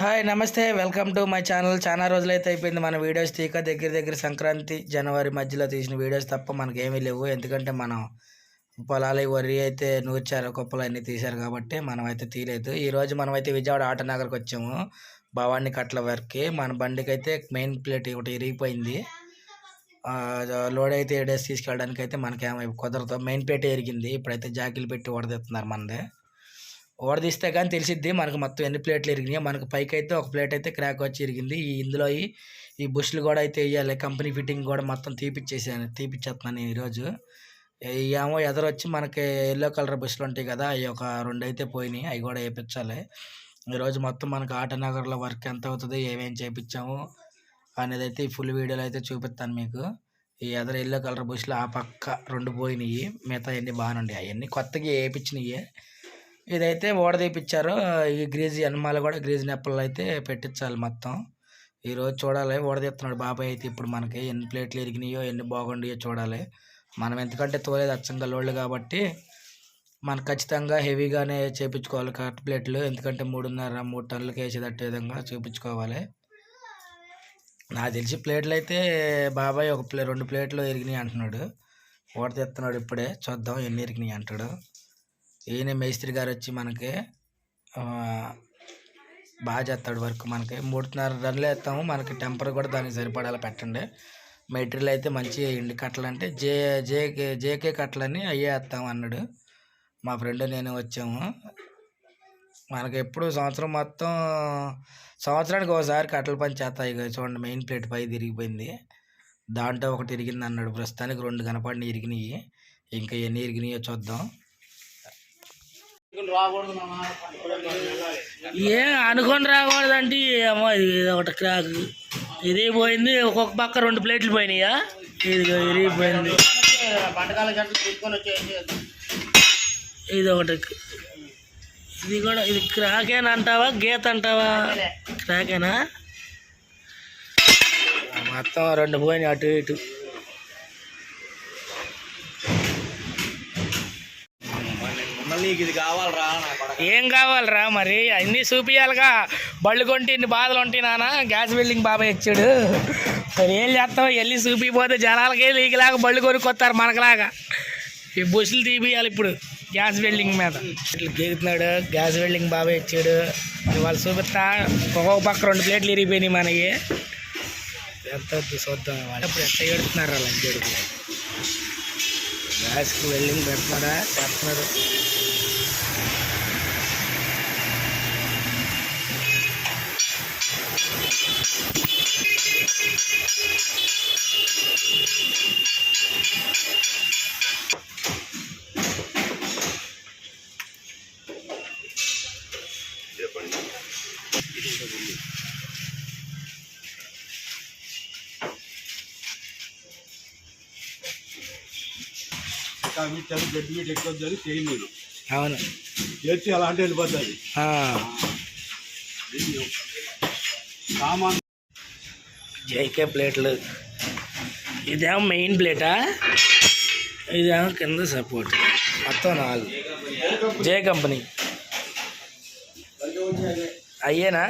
Hi నమస్తే. Welcome to my channel. చాలా రోజులైతే అయిపోయింది మన వీడియోస్. తీక దగ్గర దగ్గర సంక్రాంతి జనవరి మధ్యలో తీసిన వీడియోస్ తప్ప మనకేమీ లేవు. ఎందుకంటే మనం పొలాలు వరి అయితే నూర్చారు కుప్పలు అన్నీ తీశారు కాబట్టి మనం అయితే తీయలేదు ఈరోజు మనమైతే విజయవాడ ఆటనగర్కి వచ్చాము. భవానీ కట్ల వరకు. మన బండికి అయితే మెయిన్ ప్లేట్ ఒకటి ఇరిగిపోయింది. లోడ్ అయితే ఏడేసి తీసుకెళ్ళడానికి అయితే మనకేమో కుదరదు. మెయిన్ ప్లేట్ ఎరిగింది ఇప్పుడైతే జాకీలు పెట్టి వడదెత్తున్నారు మనదే. ఓడదీస్తే కానీ తెలిసిద్ది. మనకు మొత్తం ఎన్ని ప్లేట్లు ఇరిగినాయి. మనకు పైకి అయితే ఒక ప్లేట్ అయితే క్రాక్ వచ్చి ఇరిగింది. ఈ ఇందులో ఈ బుష్లు కూడా అయితే వేయాలి. కంపెనీ ఫిట్టింగ్ కూడా మొత్తం తీపిచ్చేసాను. తీపిచ్చేస్తున్నాను ఈరోజు. ఏమో ఎదరొచ్చి మనకి ఎల్లో కలర్ బుష్లు ఉంటాయి కదా అవి ఒక రెండు అయితే పోయినాయి. అవి కూడా వేయించాలి ఈరోజు మొత్తం మనకు ఆటనగర్లో వర్క్ ఎంత అవుతుంది ఏమేమి చేయించాము అనేది అయితే ఈ ఫుల్ వీడియోలో అయితే చూపిస్తాను మీకు. ఈ ఎదర ఎల్లో కలర్ బుష్లు ఆ పక్క రెండు పోయినాయి. మిగతా అన్నీ బాగానే ఉన్నాయి. అవన్నీ కొత్తగా వేయించినాయి ఇదైతే ఓడదీపిచ్చారు ఈ గ్రీజ్ ఎనమాల కూడా గ్రీజ్ నెప్పలు అయితే పెట్టించాలి మొత్తం. ఈరోజు చూడాలి. ఓడదీస్తున్నాడు బాబాయ్ అయితే ఇప్పుడు మనకి ఎన్ని ప్లేట్లు ఎరిగినాయో ఎన్ని బాగుండియో చూడాలి. మనం ఎందుకంటే తోలేదు అచ్చంగా లోళ్ళు కాబట్టి మనకు ఖచ్చితంగా హెవీగానే చేపించుకోవాలి. కట్ ప్లేట్లు ఎందుకంటే మూడున్నర మూడు టన్నులకి వేసేటట్టు విధంగా చూపించుకోవాలి. నాకు తెలిసి ప్లేట్లు అయితే బాబాయ్ ఒక ప్లే రెండు ప్లేట్లు ఎరిగినాయి అంటున్నాడు. ఓడ తెస్తున్నాడు ఇప్పుడే. చూద్దాం ఎన్ని ఎరిగినాయి అంటాడు. ఈయన మేస్త్రి గారు వచ్చి మనకి బాగా చేస్తాడు వర్క్ మనకి. మూడున్నర రన్లు వేస్తాము. మనకి టెంపర్ కూడా దానికి సరిపడాలి పెట్టండి. మెటీరియల్ అయితే మంచి ఇండి కట్టలు అంటే జే జేకే జేకే కట్టలని అయ్యే వేస్తాం అన్నాడు. మా ఫ్రెండ్ నేను వచ్చాము. మనకి ఎప్పుడు సంవత్సరం మొత్తం సంవత్సరానికి ఒకసారి కట్టల పని చేస్తాయి చూడండి మెయిన్ ప్లేట్ పై తిరిగిపోయింది. దాంట్లో ఒకటి ఇరిగింది అన్నాడు. ప్రస్తుతానికి రెండు కనపడిన ఇరిగినాయి. ఇంకా ఎన్ని ఇరిగినాయో చూద్దాం. ఏ అనుకొని రాకూడదంటే ఏమో ఇది ఒకటి క్రాక్. ఇది పోయింది ఒక్కొక్క పక్క రెండు ప్లేట్లు పోయినాయా? ఇది ఇరిగిపోయింది ఇది ఒకటి. ఇది కూడా ఇది క్రాకేనా అంటావా గీత అంటావా? క్రాకేనా? మొత్తం రెండు పోయినాయి అటు ఇటు. ఏం కావాలరా మరి? అన్నీ చూపియాలిగా. బళ్ళు కొంటే ఇన్ని బాధలు ఉంటాయి నాన్న గ్యాస్ బిల్డింగ్ బాబాయ్ ఇచ్చాడు మరి ఏం చేస్తావు? వెళ్ళి చూపిపోతే జనాలకే లీగలాగా బళ్ళు కొనుక్కొస్తారు మనకులాగా. ఈ బుస్సులు తీపియాలి ఇప్పుడు గ్యాస్ వెల్డింగ్ మీద. ఇట్లా గీగుతున్నాడు. గ్యాస్ వెల్డింగ్ బాబాయ్ ఇచ్చాడు ఇవాళ చూపిస్తా. ఒక్కొక్క పక్క రెండు ప్లేట్లు ఇరిగిపోయినాయి మనకి. ఎంత చూద్దాం వాళ్ళు ఇప్పుడు ఎంత ఏడుతున్నారు అలా జడుకు గ్యాస్కి వెల్డింగ్ పెడుతున్నాడా చేస్తున్నాడు గడ్డి మీట ఎక్కువ చేయి మీరు అవును. చేసి అలా అంటే వెళ్ళిపోతుంది. సామాన్ జేకే ప్లేట్లు. ఇదేమో మెయిన్ ప్లేటా? ఇదేమో కింద సపోర్ట్. మొత్తం నాలుగు. జే కంపెనీ. అయ్యేనా?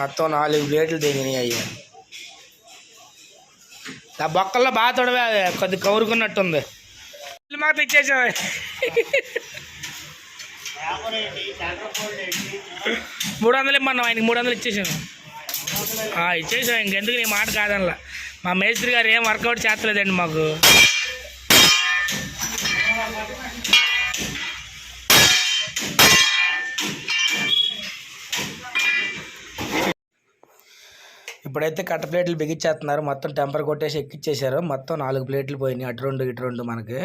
మొత్తం నాలుగు ప్లేట్లు దిగినాయి అయ్యా. ఆ బొక్కల్లో బాగా తొడవే అది కొద్ది కౌరుకున్నట్టుంది. మాత్రం ఇచ్చేసావా. మూడు వందలు ఇమ్మన్నాం ఆయనకి మూడు వందలు ఇచ్చేసాను ఇచ్చేసాం ఇంకెందుకు నీ మాట కాదనలా. మా మేస్త్రి గారు ఏం వర్కౌట్ చేస్తలేదండి మాకు. ఇప్పుడైతే కట్ట ప్లేట్లు బిగించేస్తున్నారు. మొత్తం టెంపర్ కొట్టేసి ఎక్కిచ్చేసారు మొత్తం నాలుగు ప్లేట్లు పోయినాయి. అటు రెండు ఇటు రెండు మనకి.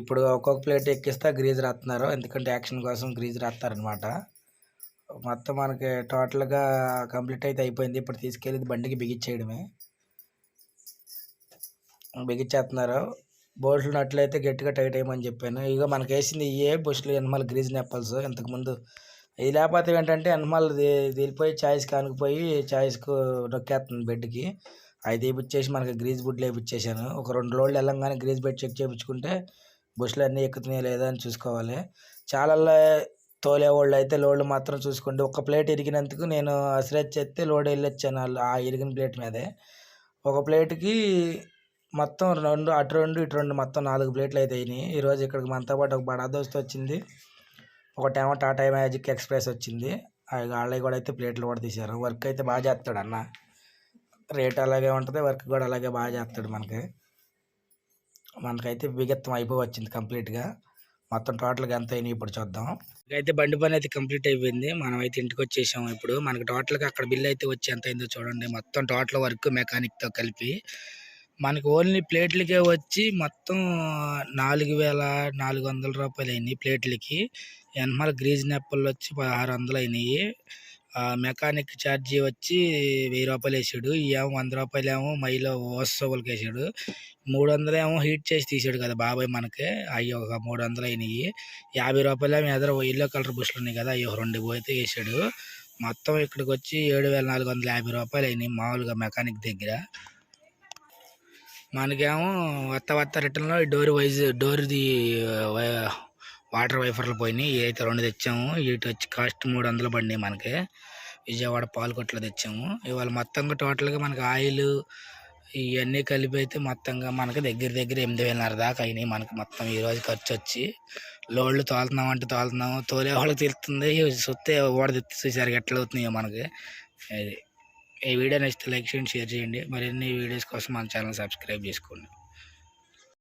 ఇప్పుడు ఒక్కొక్క ప్లేట్ ఎక్కిస్తే గ్రీజ్ రాస్తున్నారు ఎందుకంటే యాక్షన్ కోసం గ్రీజ్ రాస్తారనమాట మొత్తం మనకి టోటల్గా కంప్లీట్ అయితే అయిపోయింది. ఇప్పుడు తీసుకెళ్ళి బండికి బిగించేయడమే. బిగించేస్తున్నారు. బోల్ట్లు నట్లయితే గట్టిగా టైట్ అయ్యమని చెప్పాను. ఇక మనకి వేసింది ఇవే బుష్లు ఎనమాల గ్రీజ్ నెప్పల్స్. ఇంతకుముందు ఇది లేకపోతే ఏంటంటే ఎనమాల తీరిపోయి ఛాయిస్ కానుకుపోయి ఛాయిస్కు నొక్కేస్తుంది బెడ్కి అవి తీపిచ్చేసి మనకి గ్రీజ్ బుడ్లు వేయించేసాను ఒక రెండు రోజులు వెళ్ళంగానే గ్రీజ్ బెడ్ చెక్ చేయించుకుంటే బుష్లు అన్నీ ఎక్కుతున్నాయా లేదా అని చూసుకోవాలి. చాలా తోలే వాళ్ళు అయితే లోడ్లు మాత్రం చూసుకోండి. ఒక ప్లేట్ ఇరిగినందుకు నేను అసిరెచ్ చేస్తే లోడ్ వెళ్ళొచ్చాను వాళ్ళు ఆ ఇరిగిన ప్లేట్ మీదే. ఒక ప్లేట్కి మొత్తం రెండు అటు రెండు ఇటు రెండు మొత్తం నాలుగు ప్లేట్లు అయితే అయినాయి. ఈరోజు ఇక్కడికి మనతో పాటు ఒక బడా దోస్తు వచ్చింది ఒకటేమో టాటా మ్యాజిక్ ఎక్స్ప్రెస్ వచ్చింది. అవి వాళ్ళవి కూడా అయితే ప్లేట్లు కూడా తీశారు. వర్క్ అయితే బాగా చేస్తాడు అన్న. రేట్ అలాగే ఉంటుంది వర్క్ కూడా అలాగే బాగా చేస్తాడు మనకి. మనకైతే బిగత్వం అయిపోయి వచ్చింది కంప్లీట్గా. మొత్తం టోటల్గా ఎంత అయినాయి ఇప్పుడు చూద్దాం. అయితే బండి పని అయితే కంప్లీట్ అయిపోయింది. మనం అయితే ఇంటికి వచ్చేసాం ఇప్పుడు. మనకి టోటల్గా అక్కడ బిల్ అయితే వచ్చి ఎంత అయిందో చూడండి. మొత్తం టోటల్ వర్క్ మెకానిక్తో కలిపి. మనకి ఓన్లీ ప్లేట్లకే వచ్చి మొత్తం నాలుగు వేల నాలుగు వందల రూపాయలు అయినాయి ప్లేట్లకి. వెనకాల గ్రీజ్ నెప్పలు వచ్చి పదహారు వందలు అయినాయి. ఆ మెకానిక్ ఛార్జీ వచ్చి వెయ్యి రూపాయలు వేసాడు. ఈ ఏమో వంద రూపాయలు ఏమో మైలో ఓసోవులకి వేసాడు. మూడు వందలు ఏమో హీట్ చేసి తీసాడు కదా బాబాయ్ మనకి. అవి ఒక మూడు వందలు అయినాయి. యాభై రూపాయలు ఏమో ఎదురు ఎల్లో కలర్ బుష్లు ఉన్నాయి కదా అవి ఒక రెండు పోయితే వేసాడు. మొత్తం ఇక్కడికి వచ్చి ఏడు వేల నాలుగు వందల యాభై రూపాయలు అయినాయి మామూలుగా మెకానిక్ దగ్గర. మనకేమో వత్త వత్త రిటర్న్లో డోర్ వైజ్ డోర్ది వాటర్ వైఫర్లు పోయినాయి. అయితే రెండు తెచ్చాము ఇటు వచ్చి కాస్ట్ మూడు వందలు పడినాయి మనకి. విజయవాడ పాలకొట్లో తెచ్చాము. ఇవాళ మొత్తంగా టోటల్గా మనకి ఆయిల్ ఇవన్నీ కలిపి అయితే మొత్తంగా మనకి దగ్గర దగ్గర ఎనిమిది వేలన్నర దాకా అయినాయి మనకి మొత్తం ఈరోజు ఖర్చు వచ్చి. లోడ్లు తోలుతున్నాం అంటే తోలుతున్నాము. తోలే వాళ్ళకి తెలుస్తుంది. సొత్తే ఓడ చూసారు ఎట్లా అవుతున్నాయో మనకి. అది. ఈ వీడియో నచ్చితే లైక్ చేయండి షేర్ చేయండి. మరిన్ని వీడియోస్ కోసం మన ఛానల్ సబ్స్క్రైబ్ చేసుకోండి.